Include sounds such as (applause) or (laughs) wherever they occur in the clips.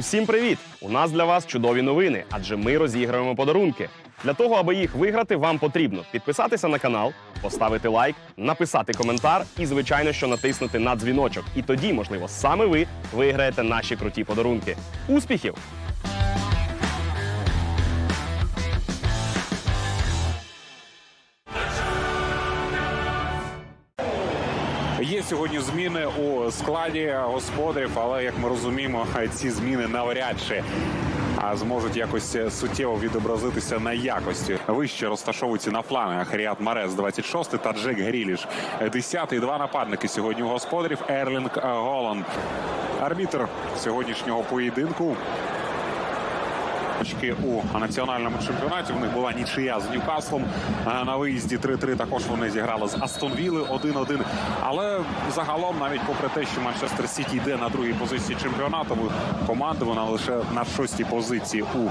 Всім привіт! У нас для вас чудові новини, адже ми розіграємо подарунки. Для того, аби їх виграти, вам потрібно підписатися на канал, поставити лайк, написати коментар і, звичайно, що натиснути на дзвіночок. І тоді, можливо, саме ви виграєте наші круті подарунки. Успіхів! Сьогодні зміни у складі господарів, але як ми розуміємо, (laughs) ці зміни навряд чи зможуть якось суттєво відобразитися на якості. Вище розташовуються на флангах Ріад Марес 26 та Джек Гріліш 10 Два нападники сьогодні у господарів Ерлінг Голланд. Арбітр сьогоднішнього поєдинку. Очки у національному чемпіонаті. У них була нічия з Ньюкаслом. На виїзді 3-3 також вони зіграли з Астон Вілли 1-1. Але загалом, навіть попри те, що Манчестер Сіті йде на другій позиції чемпіонату, команди вона лише на шостій позиції у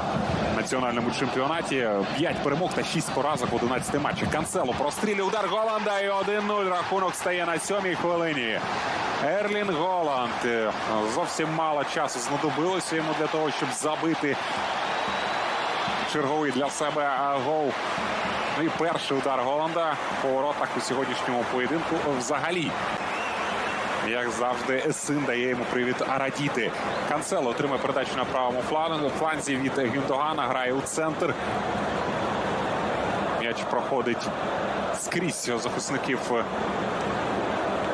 національному чемпіонаті. 5 перемог та 6 поразок в 11 матчах. Канцело прострілює удар Голланда і 1-0. Рахунок стає на сьомій хвилині. Ерлін Голланд е, зовсім мало часу знадобилося йому для того, щоб забити черговий для себе гол. Ну і перший удар Голланда по воротах у сьогоднішньому поєдинку взагалі. Як завжди, син дає йому привід радіти. Канцело отримує передачу на правому флангу. фланзі від Гюндогана. Грає у центр. М'яч проходить скрізь захисників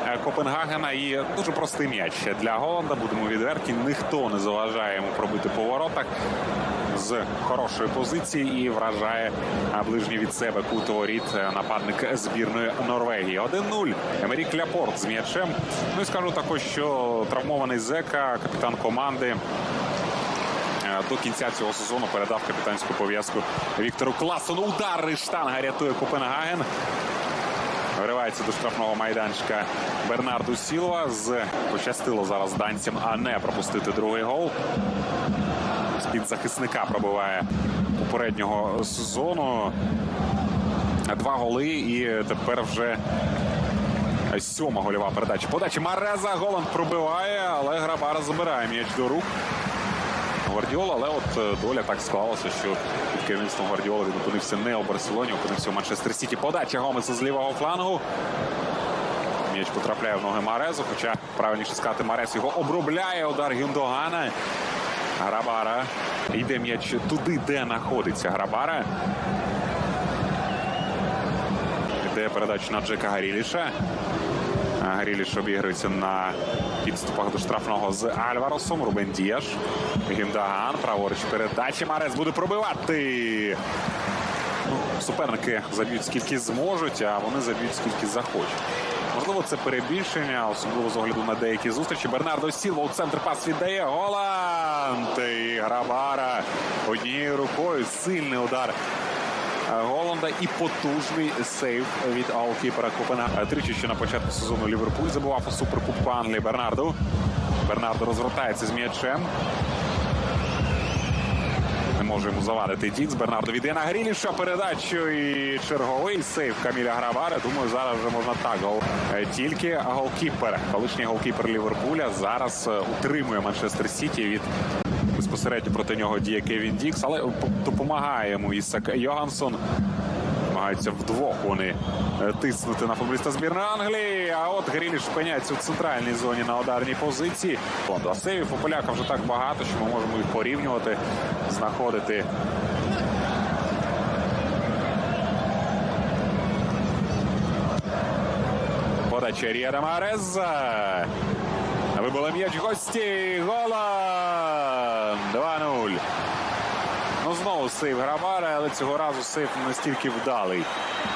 е, Копенгагена. І дуже простий м'яч для Голланда. Будемо відверті. Ніхто не заважає йому пробити по воротах з хорошої позиції і вражає ближній від себе кут е, нападник збірної Норвегії. 1-0. Емерік Ляпорт з м'ячем. Ну і скажу також, що травмований Зека, капітан команди. е, До кінця цього сезону передав капітанську пов'язку Віктору Класону. Удар і штанга рятує Копенгаген. Виривається до штрафного майданчика Бернарду Сілва. З пощастило зараз данцям, а не пропустити другий гол. З-під захисника пробиває попереднього сезону. Два голи і тепер вже сьома гольова передача. Подача Мареза Голланд пробиває, але Грабара забирає м'яч до рук. Гвардіола, але от е, доля так склалася, що під керівництвом Гвардіола він опинився не у Барселоні, опинився у Манчестер Сіті. Подача Гомеса з лівого флангу. М'яч потрапляє в ноги Марезу, хоча правильніше сказати, Марез його обробляє удар Гюндогана. Грабара. Йде м'яч туди, де знаходиться Грабара. Йде передача на Джека Гаріліша. Гаріліш обігрується на підступах до штрафного з Альваросом. Рубен Діаш. Гіндаган. Праворуч передачі. Марес буде пробивати. Ну, суперники заб'ють скільки зможуть, а вони заб'ють скільки захочуть. Можливо, це перебільшення, особливо з огляду на деякі зустрічі. Бернардо Сілва у центр пас віддає. Голланд! І Грабара однією рукою. Сильний удар. Голланда і потужний сейв від аукіпера Копенга. Тричі ще на початку сезону Ліверпуль забував у суперкубку Англії Бернарду. Бернардо розвертається з м'ячем. Може йому завадити Дікс. Бернардо від на Гріліша передачу і черговий сейв Каміля Гравара. Думаю, зараз вже можна так. Гол. Е, Тільки голкіпер, колишній голкіпер Ліверпуля, зараз е, утримує Манчестер Сіті від безпосередньо проти нього діє Кевін Дікс, але п- допомагає йому Ісак Йогансон. Намагаються вдвох вони е, тиснути на футболіста збірної Англії. А от Гріліш опиняється у центральній зоні на ударній позиції. А сейвів у поляка вже так багато, що ми можемо їх порівнювати, знаходити. Подача Ріада Мареза. Вибили м'яч гості. Голланд. 2-0. Знову сейв Грабара, але цього разу сейв настільки вдалий.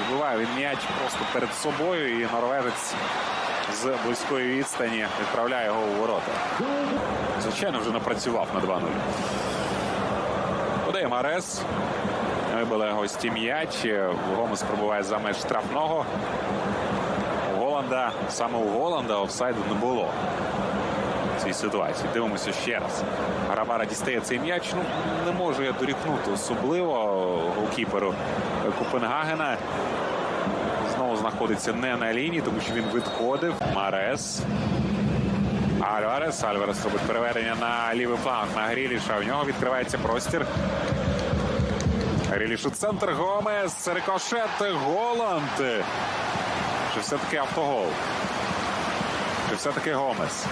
Вибиває він м'яч просто перед собою, і норвежець з близької відстані відправляє його у ворота. Звичайно, вже напрацював на 2-0. Подає Марес. Вибили гості м'яч. Гомес пробуває за меж штрафного. У Голланда, саме у Голланда офсайду не було цій ситуації. Дивимося ще раз. Грабара дістає цей м'яч. Ну, не можу я дорікнути особливо голкіперу Копенгагена. Знову знаходиться не на лінії, тому що він відходив. Марес. Альварес. Альварес робить переведення на лівий фланг на Гріліша. У нього відкривається простір. Гріліш у центр. Гомес. Рикошет. Голланд. Чи все-таки автогол? Чи все-таки Гомес?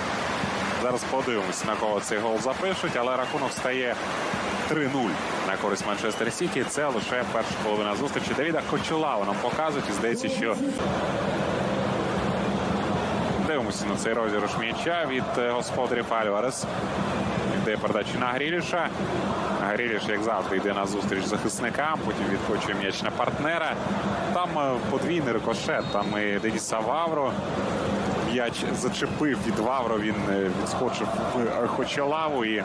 Зараз подивимось, на кого цей гол запишуть, але рахунок стає 3-0 на користь Манчестер Сіті. Це лише перша половина зустрічі. Давіда Кочулава нам показують і здається, що дивимося на цей розіграш м'яча від е, господарів Альварес. Йде передача на Гріліша. Гріліш, як завжди, йде на зустріч захисникам, потім відкочує м'яч на партнера. Там е, подвійний рикошет, там і Деніса Вавро. М'яч зачепив від Вавро, він е, відскочив в Хочалаву і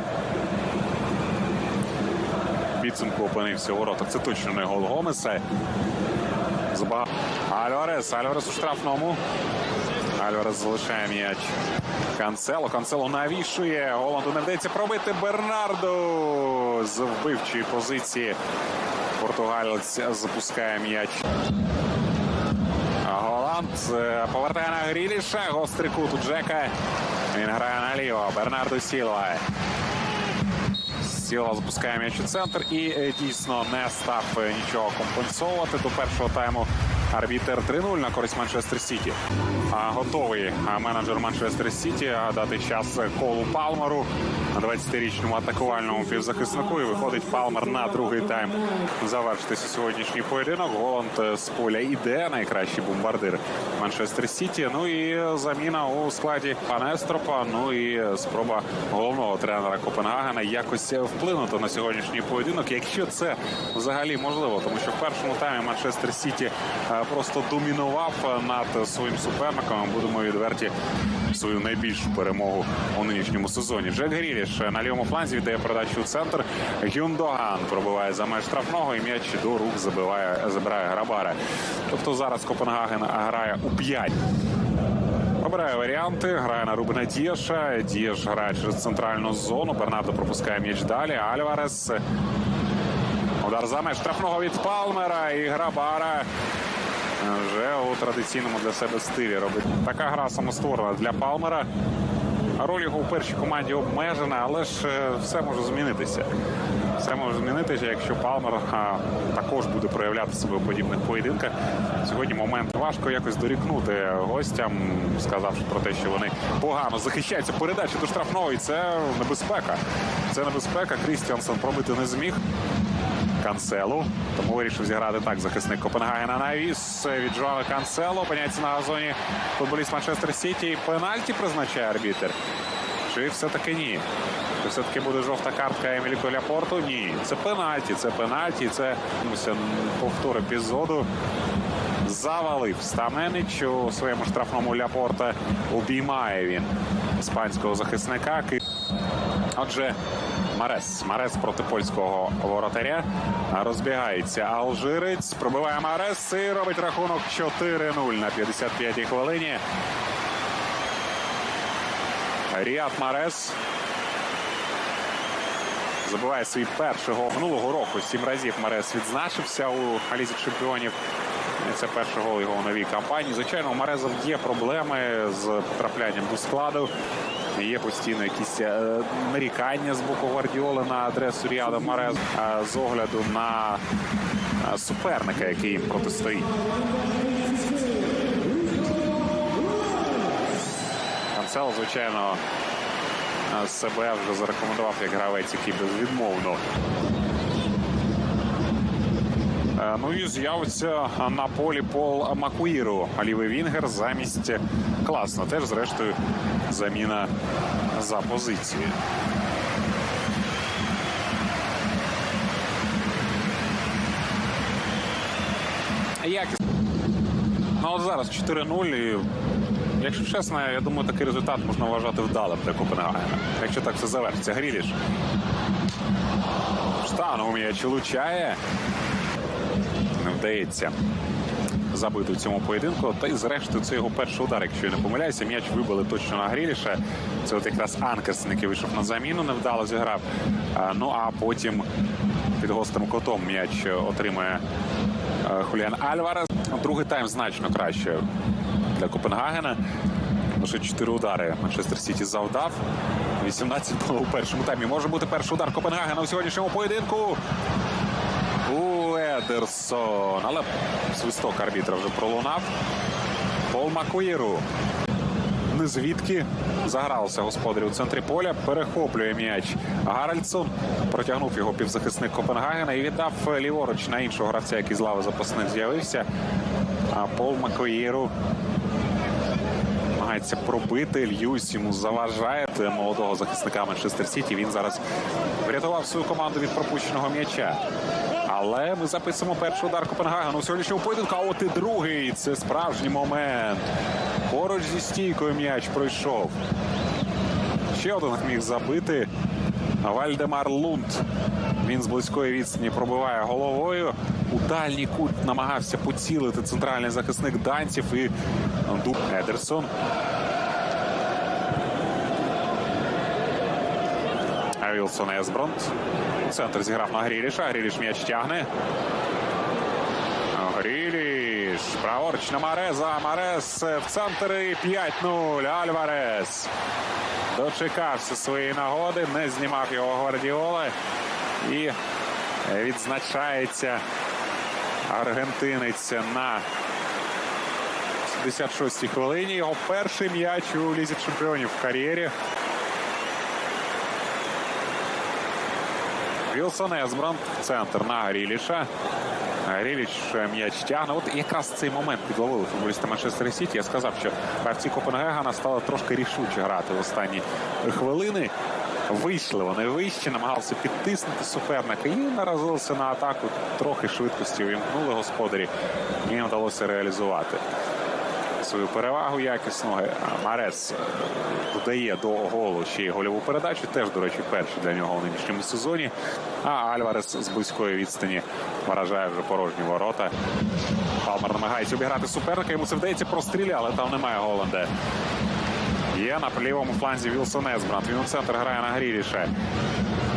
підсумку опинився у воротах. Це точно не гол Гомеса. Забагато. Альварес. Альварес у штрафному. Альварес залишає м'яч. Канцело. Канцело навішує. Голланду не вдається пробити Бернардо з вбивчої позиції. Португалець запускає м'яч. Голланд е, повертає на Гріліша. Гострий кут у Джека. Він грає наліво. Бернардо Сілва. Сіла запускає м'яч у центр і е, дійсно не став е, нічого компенсовувати. До першого тайму арбітер 3-0 на користь Манчестер Сіті. А готовий менеджер Манчестер Сіті дати час колу Палмеру, 20-річному атакувальному півзахиснику. І виходить Палмер на другий тайм. Завершитися сьогоднішній поєдинок. Голланд з поля іде найкращий бомбардир Манчестер Сіті. Ну і заміна у складі Панестропа. Ну і спроба головного тренера Копенгагена якось вплинути на сьогоднішній поєдинок, якщо це взагалі можливо, тому що в першому таймі Манчестер Сіті е, просто домінував над своїм суперником. Будемо відверті свою найбільшу перемогу у нинішньому сезоні. Джек Гріліш на лівому фланзі віддає передачу у центр. Гюндоган пробиває за меж штрафного і м'яч до рук забиває, забирає Грабара. Тобто зараз Копенгаген грає у 5. Обирає варіанти, грає на Рубена Дієша. Дієш грає через центральну зону. Бернардо пропускає м'яч далі. Альварес. Удар за меж штрафного від Палмера і Грабара. Вже у традиційному для себе стилі робить. Така гра самостворена для Палмера. Роль його у першій команді обмежена, але ж е, все може змінитися. Все може змінитися, якщо Палмер а, також буде проявляти себе у подібних поєдинках. Сьогодні момент важко якось дорікнути гостям, сказавши про те, що вони погано захищаються. Передача до штрафного, і це небезпека. Це небезпека. Крістіансен пробити не зміг. Канцелу. Тому вирішив зіграти так захисник Копенгагена навіс від Жоана Канцело. Опиняється на газоні футболіст Манчестер Сіті. Пенальті призначає арбітер. Чи все-таки ні? Чи все-таки буде жовта картка Еміліко Ляпорту? Ні. Це пенальті, це пенальті, це повтор епізоду. Завалив Стаменич у своєму штрафному Ляпорта. Обіймає він іспанського захисника. Отже, Марес. Марес проти польського воротаря. Розбігається алжирець. Пробиває Марес і робить рахунок 4-0 на 55-й хвилині. Ріат Марес. Забиває свій перший гол минулого року. Сім разів Марес відзначився у Лізі чемпіонів. Це перший гол його у новій кампанії. Звичайно, у Мареза є проблеми з потраплянням до складу. Є постійно якісь е, нарікання з боку Гвардіоли на адресу Ріада Марез з огляду на е, суперника, який їм протистоїть. Канцело, звичайно, е, себе вже зарекомендував як гравець, який безвідмовно Е, Ну і з'явиться на полі Пол Макуїру, лівий Вінгер замість класно. Теж, зрештою, заміна за позицією. Якісно. Ну от зараз 4-0 і. Якщо чесно, я думаю, такий результат можна вважати вдалим для Копенгагена. Якщо так все завершиться. Гріліш. Штану м'яч влучає не вдається забити у цьому поєдинку. Та й зрештою це його перший удар, якщо я не помиляюся. М'яч вибили точно на Гріліша. Це от якраз Анкерсен, який вийшов на заміну, невдало зіграв. Ну а потім під гострим котом м'яч отримує е, Хуліан Альварес. Другий тайм значно краще для Копенгагена. Лише 4 удари Манчестер Сіті завдав. 18 було у першому таймі. Може бути перший удар Копенгагена у сьогоднішньому поєдинку. У Едерсон. Але свисток арбітра вже пролунав. Пол Макуєру. Звідки загрався господар у центрі поля. Перехоплює м'яч Гаральдсон. Протягнув його півзахисник Копенгагена і віддав ліворуч на іншого гравця, який з лави запасних з'явився. А Пол Макоєру намагається пробити. Льюіс йому заважає молодого захисника Манчестер Сіті. Він зараз врятував свою команду від пропущеного м'яча. Але ми записуємо перший удар Копенгагену у сьогоднішньому поєдинку. А от і другий. Це справжній момент. Поруч зі стійкою м'яч пройшов. Ще один міг забити. Вальдемар Лунд. Він з близької відстані пробиває головою. У дальній кут намагався поцілити центральний захисник данців і Дуб Едерсон. Вілсон Есбронт. Центр зіграв на Гріліша. Гріліш м'яч тягне. Гріліш. Праворуч на Мареза. Марес в центр і 5-0. Альварес. Дочекався своєї нагоди, не знімав його Гвардіола. І відзначається аргентинець на 56-й хвилині. Його перший м'яч у лізі чемпіонів в кар'єрі. Вілсон Есбранд, центр на Гріліша. Гріліч м'яч тягне. От якраз цей момент підловили футболісти Манчестер Сіті. Я сказав, що гравці Копенгагена стали трошки рішуче грати в останні хвилини. Вийшли вони вище, намагалися підтиснути суперника і наразилися на атаку. Трохи швидкості увімкнули господарі. Їм вдалося реалізувати свою перевагу якісну. Марес додає до голу ще й гольову передачу. Теж, до речі, перший для нього у нинішньому сезоні. А Альварес з близької відстані вражає вже порожні ворота. Палмер намагається обіграти суперника. Йому це вдається простріляє, але там немає Голланда. Є на лівому фланзі Вілсон Есбрант. Він у центр грає на Гріліша.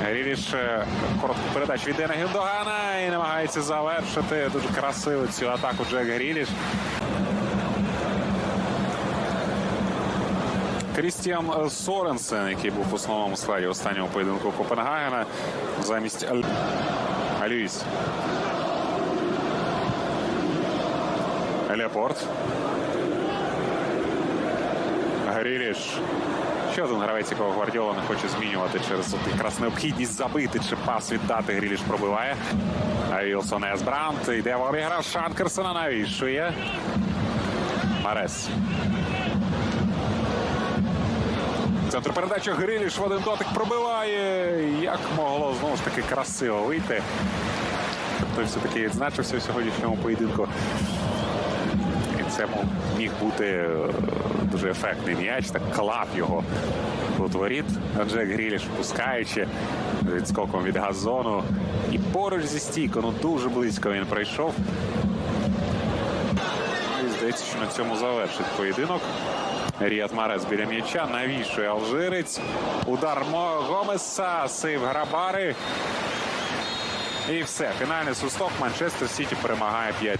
Гріліш е, коротку передачу йде на Гюндогана і намагається завершити дуже красиво цю атаку Джек Гріліш. Крістіан е, Соренсен, який був в основному складі останнього поєдинку Копенгагена, замість. Алюїс. Лепорт. Гріліш. Ще один гравець, якого Гвардіола не хоче змінювати через от якраз необхідність забити чи пас віддати. Гріліш пробиває. Вілсон Есбрант йде в обіграш Шанкерсона навішує. Марес. Центр передачі Гриліш в один дотик пробиває. Як могло знову ж таки красиво вийти. Той все-таки відзначився в сьогоднішньому поєдинку. І це міг бути е, дуже ефектний м'яч, так клав його у воріт. Джек Гріліш впускаючи відскоком від газону. І поруч зі стійкою, ну дуже близько він пройшов. Здається, що на цьому завершить поєдинок. Ріат Марес біля м'яча. Навішує алжирець. Удар Гомеса. Сейв Грабари. І все. Фінальний свисток. Манчестер Сіті перемагає 5-0.